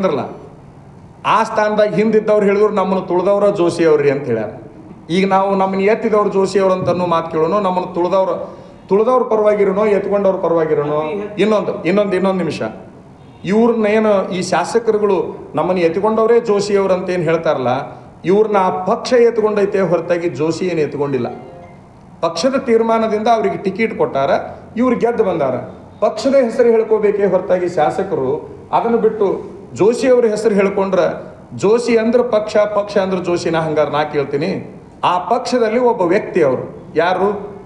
ಅಂದ್ರಲ್ಲ, ಆ ಸ್ಥಾನದಾಗ ಹಿಂದಿದ್ದವ್ರು ಹೇಳಿದ್ರು ನಮ್ಮನ್ನು ತುಳಿದವ್ರ ಜೋಶಿ ಅವ್ರಿ ಅಂತ ಹೇಳ್ಯಾರ. ಈಗ ನಾವು ನಮ್ಮನ್ನ ಎತ್ತಿದವ್ರು ಜೋಶಿ ಅವ್ರು ಅಂತ ಅನ್ನೋ ಮಾತು ಕೇಳೋನು, ನಮ್ಮನ್ನು ತುಳಿದವ್ರು, ತುಳಿದವ್ರ ಪರವಾಗಿರೋನೋ, ಎತ್ಕೊಂಡವ್ರ ಪರವಾಗಿರೋನೋ? ಇನ್ನೊಂದು ಇನ್ನೊಂದು ಇನ್ನೊಂದು ನಿಮಿಷ. ಇವ್ರನ್ನ ಏನು ಈ ಶಾಸಕರುಗಳು ನಮ್ಮನ್ನು ಎತ್ಕೊಂಡವರೇ ಜೋಶಿ ಅವ್ರು ಅಂತ ಏನು ಹೇಳ್ತಾರಲ್ಲ, ಇವ್ರನ್ನ ಆ ಪಕ್ಷ ಎತ್ಕೊಂಡೈತೆ ಹೊರತಾಗಿ ಜೋಶಿ ಏನು ಎತ್ಕೊಂಡಿಲ್ಲ. ಪಕ್ಷದ ತೀರ್ಮಾನದಿಂದ ಅವರಿಗೆ ಟಿಕೆಟ್ ಕೊಟ್ಟಾರ, ಇವ್ರು ಗೆದ್ದು ಬಂದಾರ. ಪಕ್ಷದ ಹೆಸರು ಹೇಳ್ಕೋಬೇಕೇ ಹೊರತಾಗಿ ಶಾಸಕರು ಅದನ್ನು ಬಿಟ್ಟು ಜೋಶಿ ಅವ್ರ ಹೆಸರು ಹೇಳ್ಕೊಂಡ್ರೆ, ಜೋಶಿ ಅಂದ್ರೆ ಪಕ್ಷ ಪಕ್ಷ ಅಂದ್ರೆ ಜೋಶಿನ ಹಂಗಾರೆ ನಾ ಕೇಳ್ತೀನಿ. ಆ ಪಕ್ಷದಲ್ಲಿ ಒಬ್ಬ ವ್ಯಕ್ತಿ ಅವರು. ಯಾರು?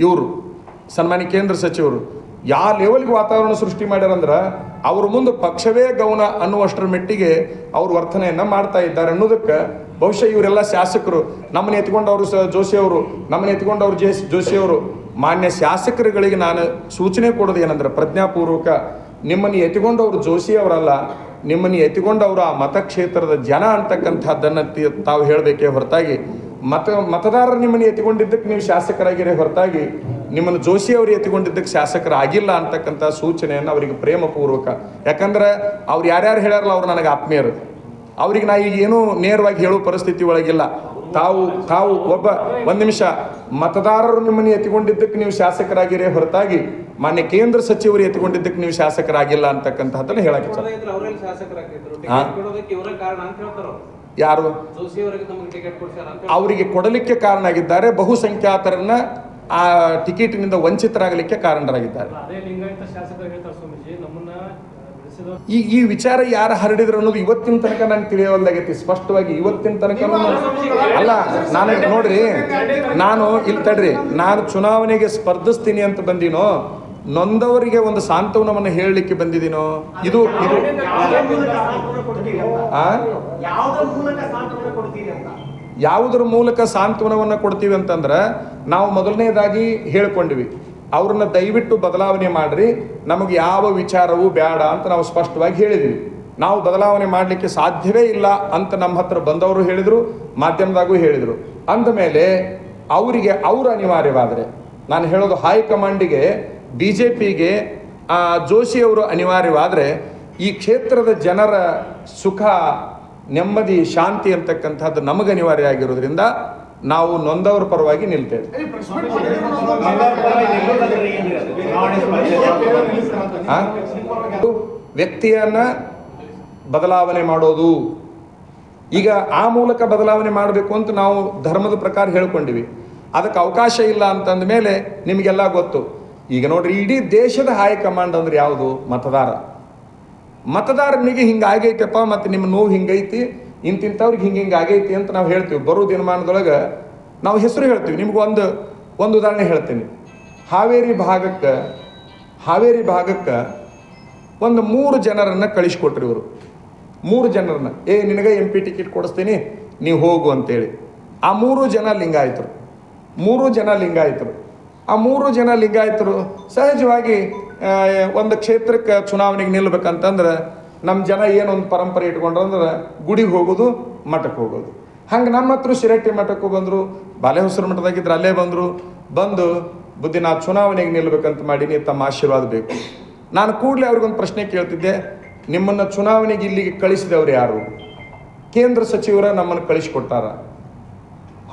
ಇವರು. ಸನ್ಮಾನ್ಯ ಕೇಂದ್ರ ಸಚಿವರು. ಯಾವ ಲೆವೆಲ್ಗೆ ವಾತಾವರಣ ಸೃಷ್ಟಿ ಮಾಡ್ಯಾರಂದ್ರೆ, ಅವ್ರ ಮುಂದೆ ಪಕ್ಷವೇ ಗೌನ ಅನ್ನುವಷ್ಟರ ಮೆಟ್ಟಿಗೆ ಅವ್ರ ವರ್ತನೆಯನ್ನ ಮಾಡ್ತಾ ಇದ್ದಾರೆ ಅನ್ನೋದಕ್ಕೆ ಬಹುಶಃ ಇವರೆಲ್ಲ ಶಾಸಕರು. ನಮ್ಮನ್ನ ಎತ್ಕೊಂಡವರು ಸ ಜೋಶಿಯವರು ನಮ್ಮನ್ನ ಎತ್ಕೊಂಡವ್ರು ಜೆ ಜೋಶಿ ಅವರು. ಮಾನ್ಯ ಶಾಸಕರುಗಳಿಗೆ ನಾನು ಸೂಚನೆ ಕೊಡೋದು ಏನಂದ್ರೆ, ಪ್ರಜ್ಞಾಪೂರ್ವಕ ನಿಮ್ಮನ್ನು ಎತ್ಕೊಂಡವರು ಜೋಶಿ ಅವರಲ್ಲ ನಿಮ್ಮನ್ನು ಎತ್ಕೊಂಡವರು ಆ ಮತಕ್ಷೇತ್ರದ ಜನ ಅಂತಕ್ಕಂಥದ್ದನ್ನು ತಾವು ಹೇಳಬೇಕೇ ಹೊರತಾಗಿ, ಮತ, ಮತದಾರರು ನಿಮ್ಮನ್ನು ಎತ್ತಿಕೊಂಡಿದ್ದಕ್ಕೆ ನೀವು ಶಾಸಕರಾಗಿರೇ ಹೊರತಾಗಿ, ನಿಮ್ಮನ್ನು ಜೋಶಿ ಅವರು ಶಾಸಕರ ಶಾಸಕರಾಗಿಲ್ಲ ಅಂತಕ್ಕಂಥ ಸೂಚನೆಯನ್ನು ಅವರಿಗೆ ಪ್ರೇಮಪೂರ್ವಕ. ಯಾಕಂದ್ರೆ ಅವ್ರು ಯಾರ್ಯಾರು ಹೇಳ್ಯಾರಲ್ಲ ಅವ್ರು ನನಗೆ ಆತ್ಮೀಯರು. ಅವ್ರಿಗೆ ನಾ ಈಗ ಏನೂ ನೇರವಾಗಿ ಹೇಳೋ ಪರಿಸ್ಥಿತಿ ಒಳಗಿಲ್ಲ. ತಾವು ತಾವು ಒಬ್ಬ ಒಂದು ನಿಮಿಷ. ಮತದಾರರು ನಿಮ್ಮನ್ನು ಎತ್ತಿಕೊಂಡಿದ್ದಕ್ಕೆ ನೀವು ಶಾಸಕರಾಗಿರೇ ಹೊರತಾಗಿ ಮಾನ್ಯ ಕೇಂದ್ರ ಸಚಿವರು ಎತ್ತಿಕೊಂಡಿದ್ದಕ್ಕೆ ನೀವು ಶಾಸಕರಾಗಿಲ್ಲ ಅಂತಕ್ಕಂಥದ್ದನ್ನು ಹೇಳಕ್ಕೆ ಇಚ್ಛೆ. ಇದ್ರೆ ಅವರೆಲ್ಲ ಶಾಸಕರಾಗಿದ್ರು. ಹಾ? ಟಿಕೆಟ್ ಕೊಡೋದಕ್ಕೆ ಇವರೇ ಕಾರಣ ಅಂತ ಹೇಳ್ತಾರ? ಯಾರು? ಜೋಶಿ ಅವರಿಗೆ ನಮಗೆ ಟಿಕೆಟ್ ಕೊಡ್ಸ್ಯಾರ ಅಂತ ಅವರಿಗೆ ಕೊಡಲಿಕ್ಕೆ ಕಾರಣ ಆಗಿದ್ದಾರೆ ಬಹುಸಂಖ್ಯಾತರನ್ನ ಆ ಟಿಕೆಟ್ನಿಂದ ವಂಚಿತರಾಗಲಿಕ್ಕೆ ಕಾರಣರಾಗಿದ್ದಾರೆ. ಈ ಈ ವಿಚಾರ ಯಾರು ಹರಡಿದ್ರು ಅನ್ನೋದು ಇವತ್ತಿನ ತನಕ ನಂಗೆ ತಿಳಿಯೋಲ್ದಾಗೈತಿ ಸ್ಪಷ್ಟವಾಗಿ ಇವತ್ತಿನ ತನಕ ಅಲ್ಲ ನಾನು ನೋಡ್ರಿ ನಾನು ಇಲ್ಲಿ ತಡ್ರಿ ನಾನು ಚುನಾವಣೆಗೆ ಸ್ಪರ್ಧಿಸ್ತೀನಿ ಅಂತ ಬಂದಿನೋ ನೊಂದವರಿಗೆ ಒಂದು ಸಾಂತ್ವನವನ್ನು ಹೇಳಲಿಕ್ಕೆ ಬಂದಿದ್ದೀನೋ ಇದು ಇದು. ಯಾವುದರ ಮೂಲಕ ಸಾಂತ್ವನವನ್ನು ಕೊಡ್ತೀವಿ ಅಂತಂದ್ರೆ ನಾವು ಮೊದಲನೇದಾಗಿ ಹೇಳ್ಕೊಂಡಿವಿ ಅವ್ರನ್ನ ದಯವಿಟ್ಟು ಬದಲಾವಣೆ ಮಾಡ್ರಿ. ನಮಗೆ ಯಾವ ವಿಚಾರವೂ ಬೇಡ ಅಂತ ನಾವು ಸ್ಪಷ್ಟವಾಗಿ ಹೇಳಿದ್ವಿ. ನಾವು ಬದಲಾವಣೆ ಮಾಡಲಿಕ್ಕೆ ಸಾಧ್ಯವೇ ಇಲ್ಲ ಅಂತ ನಮ್ಮ ಹತ್ರ ಬಂದವರು ಹೇಳಿದರು, ಮಾಧ್ಯಮದಾಗೂ ಹೇಳಿದರು. ಅಂದಮೇಲೆ ಅವರಿಗೆ ಅವರು ಅನಿವಾರ್ಯವಾದರೆ, ನಾನು ಹೇಳೋದು ಹೈಕಮಾಂಡಿಗೆ ಬಿ ಜೆ ಪಿಗೆ ಜೋಶಿಯವರು ಅನಿವಾರ್ಯವಾದರೆ, ಈ ಕ್ಷೇತ್ರದ ಜನರ ಸುಖ, ನೆಮ್ಮದಿ, ಶಾಂತಿ ಅಂತಕ್ಕಂಥದ್ದು ನಮಗೆ ಅನಿವಾರ್ಯ ಆಗಿರೋದ್ರಿಂದ ನಾವು ನೊಂದವರ ಪರವಾಗಿ ನಿಲ್ತೇವೆ? ವ್ಯಕ್ತಿಯನ್ನ ಬದಲಾವಣೆ ಮಾಡೋದು. ಈಗ ಆ ಮೂಲಕ ಬದಲಾವಣೆ ಮಾಡಬೇಕು ಅಂತ ನಾವು ಧರ್ಮದ ಪ್ರಕಾರ ಹೇಳ್ಕೊಂಡಿವಿ. ಅದಕ್ಕೆ ಅವಕಾಶ ಇಲ್ಲ ಅಂತಂದ ಮೇಲೆ ನಿಮಗೆಲ್ಲ ಗೊತ್ತು. ಈಗ ನೋಡ್ರಿ, ಇಡೀ ದೇಶದ ಹೈಕಮಾಂಡ್ ಅಂದ್ರೆ ಯಾವುದು? ಮತದಾರ. ಮತದಾರನಿಗೆ ಹಿಂಗೆ ಆಗೈತಪ್ಪ, ಮತ್ತು ನಿಮ್ಮ ನೋವು ಹಿಂಗೈತಿ? ಇಂತಿಂಥವ್ರಿಗೆ ಹಿಂಗೆ ಹಿಂಗೆ ಆಗೈತಿ ಅಂತ ನಾವು ಹೇಳ್ತೀವಿ. ಬರೋ ದಿನಮಾನದೊಳಗೆ ನಾವು ಹೆಸರು ಹೇಳ್ತೀವಿ. ನಿಮ್ಗೆ ಒಂದು ಒಂದು ಉದಾಹರಣೆ ಹೇಳ್ತೀನಿ. ಹಾವೇರಿ ಭಾಗಕ್ಕೆ ಹಾವೇರಿ ಭಾಗಕ್ಕೆ ಒಂದು ಮೂರು ಜನರನ್ನು ಕಳಿಸ್ಕೊಟ್ರಿ ಇವರು. ಮೂರು ಜನರನ್ನ. ಏ, ನಿನಗೆ ಎಂ ಪಿ ಟಿಕೆಟ್ ಕೊಡಿಸ್ತೀನಿ ನೀವು ಹೋಗು ಅಂತೇಳಿ. ಆ ಮೂರು ಜನ ಲಿಂಗಾಯಿತರು. ಮೂರು ಜನ ಲಿಂಗಾಯಿತರು. ಆ ಮೂರು ಜನ ಲಿಂಗಾಯಿತರು ಸಹಜವಾಗಿ ಒಂದು ಕ್ಷೇತ್ರಕ್ಕೆ ಚುನಾವಣೆಗೆ ನಿಲ್ಬೇಕಂತಂದ್ರೆ ನಮ್ಮ ಜನ ಏನೊಂದು ಪರಂಪರೆ ಇಟ್ಕೊಂಡ್ರು ಅಂದ್ರೆ ಗುಡಿಗೆ ಹೋಗೋದು ಮಠಕ್ಕೆ ಹೋಗೋದು. ಹಂಗೆ ನಮ್ಮ ಹತ್ರ ಶಿರಟ್ಟಿ ಮಠಕ್ಕೂ ಬಂದರು, ಬಾಲೆಹೊಸರು ಮಠದಾಗಿದ್ರು ಅಲ್ಲೇ ಬಂದರು. ಬಂದು, ಬುದ್ಧಿ ನಾ ಚುನಾವಣೆಗೆ ನಿಲ್ಲಬೇಕಂತ ಮಾಡೀನಿ ತಮ್ಮ ಆಶೀರ್ವಾದ ಬೇಕು. ನಾನು ಕೂಡಲೇ ಅವ್ರಿಗೊಂದು ಪ್ರಶ್ನೆ ಕೇಳ್ತಿದ್ದೆ, ನಿಮ್ಮನ್ನು ಚುನಾವಣೆಗೆ ಇಲ್ಲಿಗೆ ಕಳಿಸಿದವರು ಯಾರು? ಕೇಂದ್ರ ಸಚಿವರ ನಮ್ಮನ್ನು ಕಳಿಸಿಕೊಟ್ಟಾರ.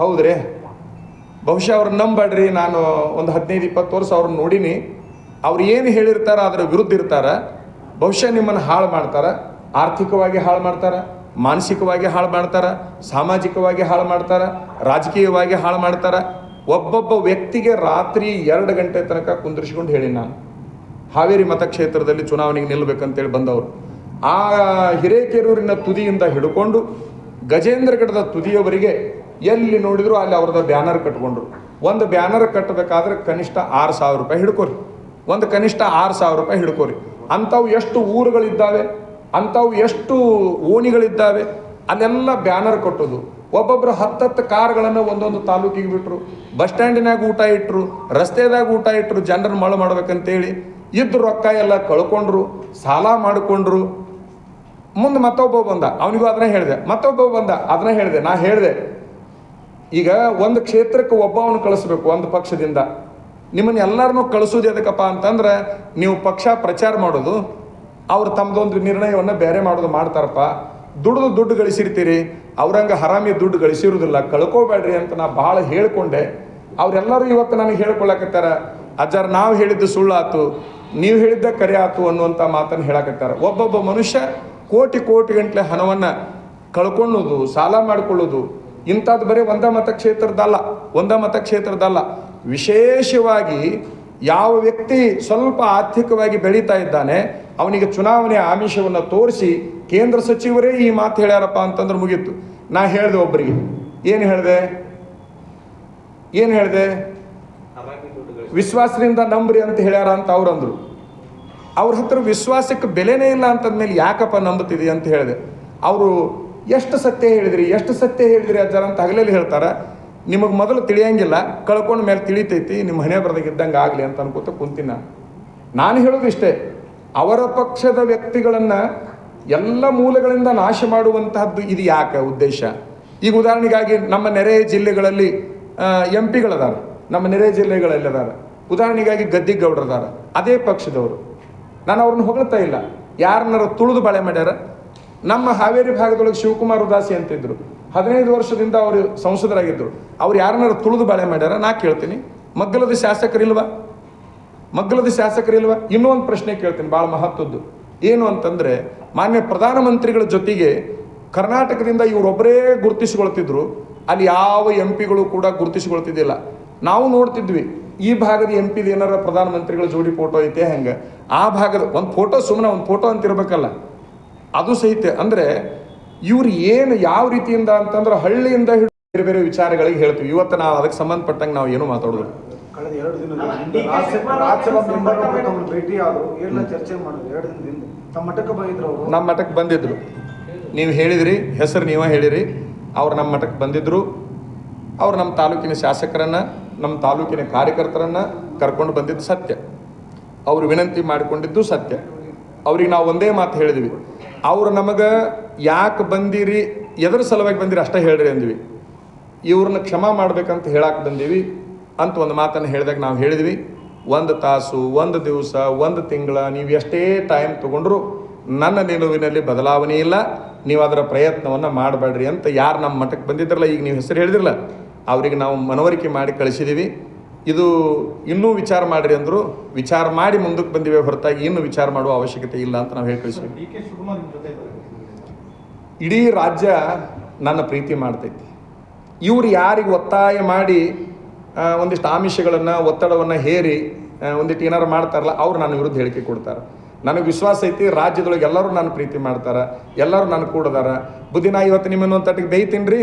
ಹೌದ್ರಿ? ಬಹುಶಃ ಅವ್ರು ನಂಬಡ್ರಿ ನಾನು ಒಂದು ಹದಿನೈದು, ಇಪ್ಪತ್ತು ವರ್ಷ ಅವ್ರನ್ನ ನೋಡೀನಿ. ಅವ್ರು ಏನು ಹೇಳಿರ್ತಾರ, ಅದರ ವಿರುದ್ಧ ಇರ್ತಾರ. ಬಹುಶಃ ನಿಮ್ಮನ್ನು ಹಾಳು ಮಾಡ್ತಾರೆ, ಆರ್ಥಿಕವಾಗಿ ಹಾಳು ಮಾಡ್ತಾರೆ, ಮಾನಸಿಕವಾಗಿ ಹಾಳು ಮಾಡ್ತಾರೆ, ಸಾಮಾಜಿಕವಾಗಿ ಹಾಳು ಮಾಡ್ತಾರೆ, ರಾಜಕೀಯವಾಗಿ ಹಾಳು ಮಾಡ್ತಾರೆ. ಒಬ್ಬೊಬ್ಬ ವ್ಯಕ್ತಿಗೆ ರಾತ್ರಿ ಎರಡು ಗಂಟೆ ತನಕ ಕುಂದಿರ್ಸ್ಕೊಂಡು ಹೇಳಿ ನಾನು. ಹಾವೇರಿ ಮತಕ್ಷೇತ್ರದಲ್ಲಿ ಚುನಾವಣೆಗೆ ನಿಲ್ಲಬೇಕಂತೇಳಿ ಬಂದವರು. ಆ ಹಿರೇಕೆರೂರಿನ ತುದಿಯಿಂದ ಹಿಡ್ಕೊಂಡು ಗಜೇಂದ್ರಗಢದ ತುದಿಯವರಿಗೆ ಎಲ್ಲಿ ನೋಡಿದ್ರು ಅಲ್ಲಿ ಅವ್ರದ್ದು ಬ್ಯಾನರ್ ಕಟ್ಕೊಂಡ್ರು. ಒಂದು ಬ್ಯಾನರ್ ಕಟ್ಟಬೇಕಾದ್ರೆ ಕನಿಷ್ಠ ಆರು ಸಾವಿರ ರೂಪಾಯಿ ಹಿಡ್ಕೋರಿ. ಒಂದು ಕನಿಷ್ಠ ಆರು ಸಾವಿರ ರೂಪಾಯಿ ಹಿಡ್ಕೋರಿ. ಅಂಥವು ಎಷ್ಟು ಊರುಗಳಿದ್ದಾವೆ, ಅಂಥವು ಎಷ್ಟು ಓಣಿಗಳಿದ್ದಾವೆ ಅಲ್ಲೆಲ್ಲ ಬ್ಯಾನರ್ ಕಟ್ಟೋದು ಒಬ್ಬೊಬ್ರು ಹತ್ತತ್ತು ಕಾರ್ಗಳನ್ನು ಒಂದೊಂದು ತಾಲೂಕಿಗೆ ಬಿಟ್ಟರು ಬಸ್ ಸ್ಟ್ಯಾಂಡಿನಾಗ ಊಟ ಇಟ್ಟರು ರಸ್ತೆದಾಗ ಊಟ ಇಟ್ಟರು ಜನರನ್ನು ಮಳು ಮಾಡ್ಬೇಕಂತೇಳಿ ಇದ್ದ ರೊಕ್ಕ ಎಲ್ಲ ಕಳ್ಕೊಂಡ್ರು, ಸಾಲ ಮಾಡಿಕೊಂಡ್ರು. ಮುಂದೆ ಮತ್ತೊಬ್ಬ ಬಂದ, ಅವನಿಗೂ ಅದನ್ನ ಹೇಳಿದೆ, ಮತ್ತೊಬ್ಬ ಬಂದ, ಅದನ್ನ ಹೇಳಿದೆ, ನಾ ಹೇಳಿದೆ, ಈಗ ಒಂದು ಕ್ಷೇತ್ರಕ್ಕೆ ಒಬ್ಬವನು ಕಳಿಸ್ಬೇಕು, ಒಂದು ಪಕ್ಷದಿಂದ. ನಿಮ್ಮನ್ನ ಎಲ್ಲರನ್ನೂ ಕಳಿಸೋದು ಎದಕ್ಕಪ್ಪ ಅಂತಂದ್ರೆ ನೀವು ಪಕ್ಷ ಪ್ರಚಾರ ಮಾಡೋದು, ಅವ್ರು ತಮ್ಮದೊಂದು ನಿರ್ಣಯವನ್ನು ಬೇರೆ ಮಾಡೋದು ಮಾಡ್ತಾರಪ್ಪ. ದುಡ್ದು ದುಡ್ಡು ಗಳಿಸಿರ್ತೀರಿ, ಅವ್ರಂಗ ಹರಾಮಿ ದುಡ್ಡು ಗಳಿಸಿರೋದಿಲ್ಲ ಕಳ್ಕೋಬೇಡ್ರಿ ಅಂತ ನಾ ಭಾಳ ಹೇಳ್ಕೊಂಡೆ. ಅವರೆಲ್ಲರೂ ಇವತ್ತು ನನಗೆ ಹೇಳ್ಕೊಳಕತ್ತಾರ, ಅಜ್ಜಾರ ನಾವು ಹೇಳಿದ್ದು ಸುಳ್ಳಾತು, ನೀವು ಹೇಳಿದ್ದ ಕರೆ ಆತು ಅನ್ನುವಂಥ ಮಾತನ್ನು ಹೇಳಕತ್ತಾರ. ಒಬ್ಬೊಬ್ಬ ಮನುಷ್ಯ ಕೋಟಿ ಕೋಟಿ ಗಂಟ್ಲೆ ಹಣವನ್ನು ಕಳ್ಕೊಳ್ಳೋದು, ಸಾಲ ಮಾಡಿಕೊಳ್ಳೋದು ಇಂಥದ್ದು ಬರೀ ಒಂದ ಮತಕ್ಷೇತ್ರದಲ್ಲ ಒಂದ ಮತಕ್ಷೇತ್ರದಲ್ಲ ವಿಶೇಷವಾಗಿ ಯಾವ ವ್ಯಕ್ತಿ ಸ್ವಲ್ಪ ಆರ್ಥಿಕವಾಗಿ ಬೆಳೀತಾ ಇದ್ದಾನೆ, ಅವನಿಗೆ ಚುನಾವಣೆಯ ಆಮಿಷವನ್ನು ತೋರಿಸಿ ಕೇಂದ್ರ ಸಚಿವರೇ ಈ ಮಾತು ಹೇಳ್ಯಾರಪ್ಪ ಅಂತಂದ್ರೆ ಮುಗೀತು. ನಾ ಹೇಳಿದೆ ಒಬ್ಬರಿಗೆ ಏನು ಹೇಳಿದೆ? ಏನು ಹೇಳಿದೆ? ವಿಶ್ವಾಸದಿಂದ ನಂಬ್ರಿ ಅಂತ ಹೇಳ್ಯಾರ ಅಂತ ಅವ್ರು ಅಂದ್ರು ಅವ್ರ ಹತ್ರ ವಿಶ್ವಾಸಕ್ಕೆ ಬೆಲೆನೇ ಇಲ್ಲ ಅಂತಂದ್ಮೇಲೆ ಯಾಕಪ್ಪ ನಂಬುತ್ತಿದೆ ಅಂತ ಹೇಳಿದೆ. ಅವರು, ಎಷ್ಟು ಸತ್ಯ ಹೇಳಿದ್ರಿ? ಎಷ್ಟು ಸತ್ಯ ಹೇಳಿದ್ರಿ ಅಜ್ಜಾರ? ಅಂತ ಹಗಲಲ್ಲಿ ಹೇಳ್ತಾರ. ನಿಮಗೆ ಮೊದಲು ತಿಳಿಯಂಗಿಲ್ಲ, ಕಳ್ಕೊಂಡ ಮೇಲೆ ತಿಳಿತೈತಿ, ನಿಮ್ಮ ಹಣೆ ಬರದಾಗ ಇದ್ದಂಗೆ ಆಗಲಿ ಅಂತ ಅನ್ಕೋತ ಕುಂತೀನಿ. ನಾನು ನಾನು ಹೇಳೋದು ಇಷ್ಟೇ, ಅವರ ಪಕ್ಷದ ವ್ಯಕ್ತಿಗಳನ್ನು ಎಲ್ಲ ಮೂಲಗಳಿಂದ ನಾಶ ಮಾಡುವಂತಹದ್ದು ಇದು ಯಾಕೆ ಉದ್ದೇಶ? ಈಗ ಉದಾಹರಣೆಗಾಗಿ ನಮ್ಮ ನೆರೆ ಜಿಲ್ಲೆಗಳಲ್ಲಿ ಎಂ ಪಿಗಳದಾರ ನಮ್ಮ ನೆರೆ ಜಿಲ್ಲೆಗಳಲ್ಲಿ ಅದಾರ. ಉದಾಹರಣೆಗಾಗಿ ಗದ್ದಿಗೌಡರದಾರ ಅದೇ ಪಕ್ಷದವರು. ನಾನು ಅವ್ರನ್ನ ಹೊಗಳ್ತಾ ಇಲ್ಲ. ಯಾರನ್ನಾರು ತುಳಿದು ಬಳೆ ಮಾಡ್ಯಾರ? ನಮ್ಮ ಹಾವೇರಿ ಭಾಗದೊಳಗೆ ಶಿವಕುಮಾರ್ ಉದಾಸಿ ಅಂತಿದ್ರು. ಹದಿನೈದು ವರ್ಷದಿಂದ ಅವರು ಸಂಸದರಾಗಿದ್ದರು. ಅವ್ರು ಯಾರನ್ನಾರು ತುಳಿದು ಬಾಳೆ ಮಾಡ್ಯಾರ? ನಾ ಕೇಳ್ತೀನಿ. ಮಗ್ಗಲದ ಶಾಸಕರಿಲ್ವಾ? ಮಗ್ಗಲದ ಶಾಸಕರಿಲ್ವಾ? ಇನ್ನೂ ಒಂದು ಪ್ರಶ್ನೆ ಕೇಳ್ತೀನಿ ಭಾಳ ಮಹತ್ವದ್ದು. ಏನು ಅಂತಂದರೆ, ಮಾನ್ಯ ಪ್ರಧಾನಮಂತ್ರಿಗಳ ಜೊತೆಗೆ ಕರ್ನಾಟಕದಿಂದ ಇವರೊಬ್ಬರೇ ಗುರುತಿಸಿಕೊಳ್ತಿದ್ರು. ಅಲ್ಲಿ ಯಾವ ಎಂ ಪಿಗಳು ಕೂಡ ಗುರುತಿಸಿಕೊಳ್ತಿದ್ದಿಲ್ಲ. ನಾವು ನೋಡ್ತಿದ್ವಿ, ಈ ಭಾಗದ ಎಂ ಪಿದು ಏನಾರ ಪ್ರಧಾನಮಂತ್ರಿಗಳ ಜೋಡಿ ಫೋಟೋ ಐತೆ ಹೆಂಗೆ? ಆ ಭಾಗದ, ಒಂದು ಫೋಟೋ ಸುಮ್ಮನೆ ಒಂದು ಫೋಟೋ ಅಂತಿರಬೇಕಲ್ಲ. ಅದು ಸಹಿತ, ಅಂದ್ರೆ ಇವ್ರು ಏನು ಯಾವ ರೀತಿಯಿಂದ ಅಂತಂದ್ರೆ ಹಳ್ಳಿಯಿಂದ ಹಿಡಿದು ಬೇರೆ ಬೇರೆ ವಿಚಾರಗಳಿಗೆ ಹೇಳ್ತೀವಿ. ಇವತ್ತು ನಾವು ಅದಕ್ಕೆ ಸಂಬಂಧಪಟ್ಟಂಗೆ ನಾವು ಏನು ಮಾತಾಡೋದು ಕಳೆದ ಎರಡು ಅಲ್ಲ, ದಿನದಿಂದ ಡಿ ಕೆ ರಾಜ್ಯ- ಶಿವಕುಮಾರ್ ರಾಜ್ಯಸಭಾ ಅವರು ಮೆಂಬರ್ ಸಂಪರ್ಕ ತಮ್ಮನ್ನು ಭೇಟಿ ಆದ್ರು ಎಲ್ಲ ಚರ್ಚೆ ಮಾಡಿದ್ರು ಎರಡು ದಿನದಿಂದ. ತಮ್ಮ ಮಠಕ್ಕೆ ಬಂದಿದ್ರು ಅವರು. ನಮ್ಮ ಮಠಕ್ಕೆ ಬಂದಿದ್ರು. ನೀವು ಹೇಳಿದ್ರಿ ಹೆಸರು ನೀವೇ ಹೇಳಿರಿ. ಅವ್ರು ನಮ್ಮ ಮಠಕ್ಕೆ ಬಂದಿದ್ರು. ಅವ್ರು ನಮ್ಮ ತಾಲೂಕಿನ ಶಾಸಕರನ್ನ ನಮ್ಮ ತಾಲೂಕಿನ ಕಾರ್ಯಕರ್ತರನ್ನ ಕರ್ಕೊಂಡು ಬಂದಿದ್ದು ಸತ್ಯ. ಅವರು ವಿನಂತಿ ಮಾಡಿಕೊಂಡಿದ್ದು ಸತ್ಯ. ಅವ್ರಿಗೆ ನಾವು ಒಂದೇ ಮಾತು ಹೇಳಿದ್ವಿ. ಅವ್ರು ನಮಗೆ ಯಾಕೆ ಬಂದಿರಿ, ಎದ್ರ ಸಲುವಾಗಿ ಬಂದಿರಿ ಅಷ್ಟೇ ಹೇಳ್ರಿ ಅಂದ್ವಿ. ಇವ್ರನ್ನ ಕ್ಷಮಾ ಮಾಡ್ಬೇಕಂತ ಹೇಳಕ್ಕೆ ಬಂದೀವಿ. ಅಂತ ಒಂದು ಮಾತನ್ನು ಹೇಳಿದಾಗ ನಾವು ಹೇಳಿದ್ವಿ. ಒಂದು ತಾಸು, ಒಂದು ದಿವಸ, ಒಂದು ತಿಂಗಳ, ನೀವು ಎಷ್ಟೇ ಟೈಮ್ ತೊಗೊಂಡ್ರು ನನ್ನ ನಿಲುವಿನಲ್ಲಿ ಬದಲಾವಣೆ ಇಲ್ಲ. ನೀವು ಅದರ ಪ್ರಯತ್ನವನ್ನು ಮಾಡಬೇಡ್ರಿ ಅಂತ ಯಾರು ನಮ್ಮ ಮಠಕ್ಕೆ ಬಂದಿದ್ರಲ್ಲ, ಈಗ ನೀವು ಹೆಸರು ಹೇಳಿದಿರಲ್ಲ, ಅವರಿಗೆ ನಾವು ಮನವರಿಕೆ ಮಾಡಿ ಕಳಿಸಿದ್ದೀವಿ ಇದು ಇನ್ನೂ ವಿಚಾರ ಮಾಡಿರಿ ಅಂದರು ವಿಚಾರ ಮಾಡಿ ಮುಂದಕ್ಕೆ ಬಂದಿವೆ ಹೊರತಾಗಿ ಇನ್ನೂ ವಿಚಾರ ಮಾಡುವ ಅವಶ್ಯಕತೆ ಇಲ್ಲ ಅಂತ ನಾವು ಹೇಳಿ ಡಿ ಕೆ ಶಿವಕುಮಾರ್ ನಿಮ್ ಜೊತೆ ಇದ್ದಾರೆ. ಇಡೀ ರಾಜ್ಯ ನನ್ನ ಪ್ರೀತಿ ಮಾಡ್ತೈತಿ. ಇವರು ಯಾರಿಗೆ ಒತ್ತಾಯ ಮಾಡಿ ಒಂದಿಷ್ಟು ಆಮಿಷಗಳನ್ನು ಒತ್ತಡವನ್ನು ಹೇರಿ ಒಂದಿಷ್ಟು ಏನಾರು ಮಾಡ್ತಾರಲ್ಲ ಅವ್ರು ನನ್ನ ವಿರುದ್ಧ ಹೇಳಿಕೆ ಕೊಡ್ತಾರೆ. ನನಗೆ ವಿಶ್ವಾಸ ಐತಿ ರಾಜ್ಯದೊಳಗೆ ಎಲ್ಲರೂ ನನ್ನ ಪ್ರೀತಿ ಮಾಡ್ತಾರೆ ಎಲ್ಲರೂ ನನ್ನ ಕೂಡದಾರ ಬುದ್ಧಿ ನಾ ಇವತ್ತು ನಿಮ್ಮನ್ನು ಒಂದು ತಟ್ಟಿಗೆ ಬೇಯ್ತೀನಿ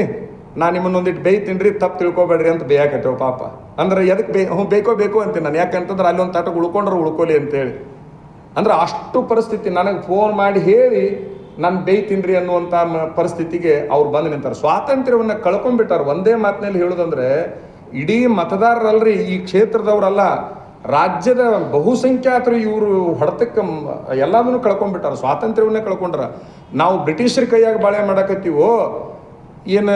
ನಾನು ನಿಮ್ಮನ್ನೊಂದಿಟ್ಟು ಬೇಯ್ತೀನಿ ರೀ ತಪ್ಪು ತಿಳ್ಕೊಬೇಡ್ರಿ ಅಂತ ಬೇಯಕತ್ತೇವೆ ಪಾಪ. ಅಂದ್ರೆ ಎದಕ್ಕೆ ಬೇ ಹ್ಞೂ, ಬೇಕೋ ಬೇಕು ಅಂತೀನಿ ನಾನು. ಯಾಕಂತಂದ್ರೆ ಅಲ್ಲಿ ಒಂದು ತಾಟಕ್ಕೆ ಉಳ್ಕೊಂಡ್ರೆ ಉಳ್ಕೊಲಿ ಅಂತೇಳಿ. ಅಂದ್ರೆ ಅಷ್ಟು ಪರಿಸ್ಥಿತಿ ನನಗೆ ಫೋನ್ ಮಾಡಿ ಹೇಳಿ ನಾನು ಬೇಯ್ತೀನ್ರಿ ಅನ್ನುವಂಥ ಪರಿಸ್ಥಿತಿಗೆ ಅವ್ರು ಬಂದು ನಿಂತಾರೆ. ಸ್ವಾತಂತ್ರ್ಯವನ್ನು ಕಳ್ಕೊಂಡ್ಬಿಟ್ಟಾರೆ ಒಂದೇ ಮಾತಿನಲ್ಲಿ ಹೇಳೋದಂದ್ರೆ, ಇಡೀ ಮತದಾರರಲ್ರಿ ಈ ಕ್ಷೇತ್ರದವರಲ್ಲ, ರಾಜ್ಯದ ಬಹುಸಂಖ್ಯಾತರು ಇವರು ಹೊಡೆತಕ್ಕೆ ಎಲ್ಲದನ್ನು ಕಳ್ಕೊಂಡ್ಬಿಟ್ಟಾರ ಸ್ವಾತಂತ್ರ್ಯವನ್ನೇ ಕಳ್ಕೊಂಡ್ರ. ನಾವು ಬ್ರಿಟಿಷರ ಕೈಯಾಗ ಬಾಳೆ ಮಾಡಕತ್ತೀವೋ ಏನು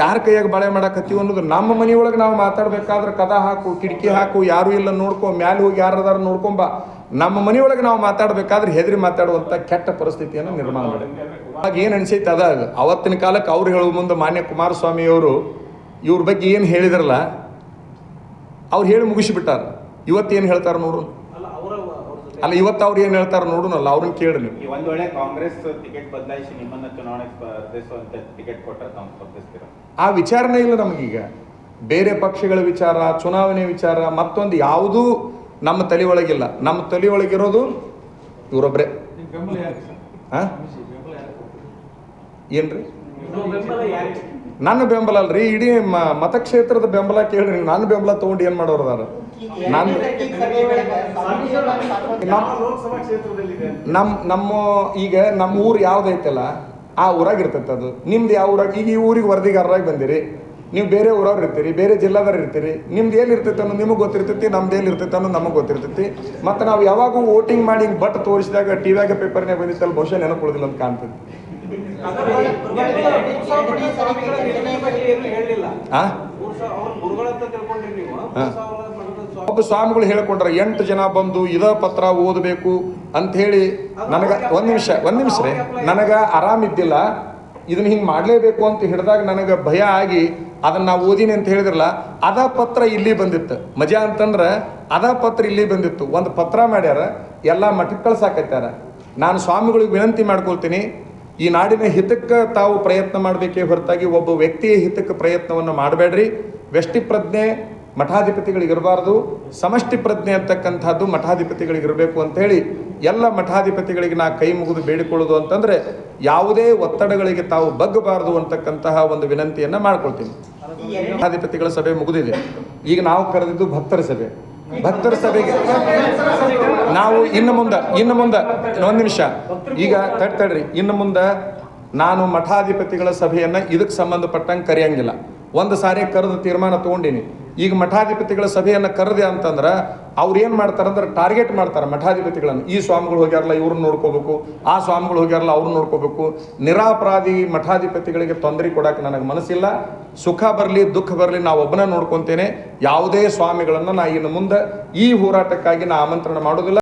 ಯಾರ ಕೈಯಾಗ ಬಾಳೆ ಮಾಡಕತ್ತೀವಿ ಅನ್ನೋದು ನಮ್ಮ ಮನೆಯೊಳಗೆ ನಾವು ಮಾತಾಡ್ಬೇಕಾದ್ರೆ ಕದ ಹಾಕು, ಕಿಟಕಿ ಹಾಕು, ಯಾರು ಇಲ್ಲ ನೋಡ್ಕೊ, ಮ್ಯಾಲೆ ಹೋಗಿ ಯಾರದಾರು ನೋಡ್ಕೊಂಬ. ನಮ್ಮ ಮನೆಯೊಳಗೆ ನಾವು ಮಾತಾಡಬೇಕಾದ್ರೆ ಹೆದರಿ ಮಾತಾಡುವಂಥ ಕೆಟ್ಟ ಪರಿಸ್ಥಿತಿಯನ್ನು ನಿರ್ಮಾಣ ಮಾಡಿ ಆಗ ಏನು ಅನಿಸೈತೆ ಅದ. ಅವತ್ತಿನ ಕಾಲಕ್ಕೆ ಅವ್ರು ಹೇಳುವ ಮುಂದೆ ಮಾನ್ಯ ಕುಮಾರಸ್ವಾಮಿಯವರು ಇವ್ರ ಬಗ್ಗೆ ಏನು ಹೇಳಿದ್ರಲ್ಲ, ಅವ್ರು ಹೇಳಿ ಮುಗಿಸಿಬಿಟ್ಟಾರ. ಇವತ್ತೇನು ಹೇಳ್ತಾರೆ ನೋಡು ಅಲ್ಲ ಅವರ ಅವ್ರ ಜೊತೆ ಅಲ್ಲ ಇವತ್ತು ಅವ್ರು ಏನು ಹೇಳ್ತಾರೆ ನೋಡೋಣಲ್ಲ ಅವ್ರನ್ನ ಕೇಳಿ ನೀವು. ಒಂದು ವೇಳೆ ಕಾಂಗ್ರೆಸ್ ಟಿಕೆಟ್ ಬದಲಾಯಿಸಿ ನಿಮ್ಮನ್ನ ಚುನಾವಣೆ ಸ್ಪರ್ಧಿಸುವಂತ ಟಿಕೆಟ್ ಕೊಟ್ಟರೆ ತಾವು ಸ್ಪರ್ಧಿಸ್ತೀರ? ಆ ವಿಚಾರನೇ ಇಲ್ಲ ನಮಗೀಗ. ಬೇರೆ ಪಕ್ಷಗಳ ವಿಚಾರ ಚುನಾವಣೆ ವಿಚಾರ ಮತ್ತೊಂದು ಯಾವುದೂ ನಮ್ಮ ತಲೆ ಒಳಗಿಲ್ಲ. ನಮ್ಮ ತಲೆ ಒಳಗಿರೋದು ಇವರೊಬ್ಬರೇ ಹಾಂ? ಏನ್ರಿ? ನನ್ನ ಬೆಂಬಲ ಅಲ್ರಿ ಇಡೀ ಮ- ಮತಕ್ಷೇತ್ರದ ಬೆಂಬಲ ಕೇಳ್ರಿ ನನ್ನ ಬೆಂಬಲ ತಗೊಂಡು ಏನು ಮಾಡೋರು ಅದಾರ? ನಾನು ಲೋಕಸಭಾ ನಮ್ಮ ನಮ್ಮ ಈಗ ನಮ್ಮ ಊರು ಯಾವ್ದೈತಲ್ಲ ಆ ಊರಾಗ ಇರ್ತೈತೆ ಅದು. ನಿಮ್ದು ಯಾವ ಊರಾಗ ಈಗ ಈ ಊರಿಗೆ ವರದಿಗಾರರಾಗಿ ಬಂದಿರಿ. ನೀವು ಬೇರೆ ಊರವ್ರು ಇರ್ತೀರಿ ಬೇರೆ ಜಿಲ್ಲಾದವ್ರು ಇರ್ತೀರಿ. ನಿಮ್ದು ಏನು ಇರ್ತೈತೆ ಅನ್ನೋದು ನಿಮಗೆ ಗೊತ್ತಿರ್ತೈತಿ ನಮ್ದು ಏನು ಇರ್ತೈತೆ ಅನ್ನೋದು ನಮಗೆ ಗೊತ್ತಿರ್ತೈತಿ. ಮತ್ತು ನಾವು ಯಾವಾಗೂ ವೋಟಿಂಗ್ ಮಾಡಿ ಹಿಂಗೆ ಬಟ್ ತೋರಿಸಿದಾಗ ಟಿವ್ಯಾಗ ಪೇಪರ್ನೇ ಬಂದಿತ್ತಲ್ಲ ಬಹುಶಃ ನೆನಪುಳಿದಿಲ್ಲ ಅಂತ ಕಾಣ್ತದೆ ಏನು ಒಬ್ಬ ಸ್ವಾಮಿಗಳು ಹೇಳ್ಕೊಂಡ್ರ ಎಂಟು ಜನ ಬಂದು ಇದ ಪತ್ರ ಓದಬೇಕು ಅಂಥೇಳಿ ನನಗೆ ಒಂದು ನಿಮಿಷ ಒಂದು ನಿಮಿಷ ರೀ. ನನಗೆ ಆರಾಮಿದ್ದಿಲ್ಲ ಇದನ್ನ ಹಿಂಗೆ ಮಾಡಲೇಬೇಕು ಅಂತ ಹಿಡಿದಾಗ ನನಗೆ ಭಯ ಆಗಿ ಅದನ್ನ ನಾವು ಓದಿನಿ ಅಂತ ಹೇಳಿದ್ರಲ್ಲ, ಅದ ಪತ್ರ ಇಲ್ಲಿ ಬಂದಿತ್ತು. ಮಜಾ ಅಂತಂದ್ರೆ ಅದ ಪತ್ರ ಇಲ್ಲಿ ಬಂದಿತ್ತು. ಒಂದು ಪತ್ರ ಮಾಡ್ಯಾರ, ಎಲ್ಲ ಮಠಕ್ಕೆ ಕಳ್ಸಾಕತ್ಯಾರ. ನಾನು ಸ್ವಾಮಿಗಳಿಗೆ ವಿನಂತಿ ಮಾಡ್ಕೊಳ್ತೀನಿ, ಈ ನಾಡಿನ ಹಿತಕ್ಕೆ ತಾವು ಪ್ರಯತ್ನ ಮಾಡಬೇಕೇ ಹೊರತಾಗಿ ಒಬ್ಬ ವ್ಯಕ್ತಿಯ ಹಿತಕ್ಕೆ ಪ್ರಯತ್ನವನ್ನು ಮಾಡಬೇಡ್ರಿ. ವ್ಯಷ್ಟಿ ಪ್ರಜ್ಞೆ ಮಠಾಧಿಪತಿಗಳಿಗೆ ಸಮಷ್ಟಿ ಪ್ರಜ್ಞೆ ಅಂತಕ್ಕಂಥದ್ದು ಮಠಾಧಿಪತಿಗಳಿಗಿರಬೇಕು ಅಂಥೇಳಿ ಎಲ್ಲ ಮಠಾಧಿಪತಿಗಳಿಗೆ ನಾ ಕೈ ಮುಗಿದು ಬೇಡಿಕೊಳ್ಳೋದು ಅಂತಂದ್ರೆ ಯಾವುದೇ ಒತ್ತಡಗಳಿಗೆ ತಾವು ಬಗ್ಗಬಾರದು ಅಂತಕ್ಕಂತಹ ಒಂದು ವಿನಂತಿಯನ್ನ ಮಾಡ್ಕೊಳ್ತೀನಿ. ಮಠಾಧಿಪತಿಗಳ ಸಭೆ ಮುಗಿದಿದೆ. ಈಗ ನಾವು ಕರೆದಿದ್ದು ಭಕ್ತರ ಸಭೆ. ಭಕ್ತರ ಸಭೆಗೆ ನಾವು ಇನ್ನು ಮುಂದೆ ಇನ್ನು ಮುಂದೆ, ಒಂದು ನಿಮಿಷ. ಈಗ ತಡ್, ತಡ್ರಿ. ಇನ್ನು ಮುಂದೆ ನಾನು ಮಠಾಧಿಪತಿಗಳ ಸಭೆಯನ್ನ ಇದಕ್ಕೆ ಸಂಬಂಧಪಟ್ಟಂಗೆ ಕರೆಯಂಗಿಲ್ಲ. ಒಂದು ಸಾರಿ ಕರೆದು ತೀರ್ಮಾನ ತಗೊಂಡಿನಿ. ಈಗ ಮಠಾಧಿಪತಿಗಳ ಸಭೆಯನ್ನು ಕರೆದೆ ಅಂತಂದ್ರೆ ಅವ್ರು ಏನು ಮಾಡ್ತಾರೆ ಅಂದ್ರೆ ಟಾರ್ಗೆಟ್ ಮಾಡ್ತಾರೆ ಮಠಾಧಿಪತಿಗಳನ್ನು. ಈ ಸ್ವಾಮಿಗಳು ಹೋಗ್ಯಾರಲ್ಲ ಇವ್ರನ್ನ ನೋಡ್ಕೋಬೇಕು. ಆ ಸ್ವಾಮಿಗಳು ಹೋಗ್ಯಾರಲ್ಲ ಅವ್ರನ್ನ ನೋಡ್ಕೋಬೇಕು. ನಿರಾಪರಾಧಿ ಮಠಾಧಿಪತಿಗಳಿಗೆ ತೊಂದರೆ ಕೊಡಕ್ಕೆ ನನಗೆ ಮನಸ್ಸಿಲ್ಲ. ಸುಖ ಬರಲಿ, ದುಃಖ ಬರಲಿ ನಾ ಒಬ್ಬನ ನೋಡ್ಕೊತೇನೆ. ಯಾವುದೇ ಸ್ವಾಮಿಗಳನ್ನು ನಾ ಇನ್ನು ಮುಂದೆ ಈ ಹೋರಾಟಕ್ಕಾಗಿ ನಾ ಆಮಂತ್ರಣ ಮಾಡೋದಿಲ್ಲ.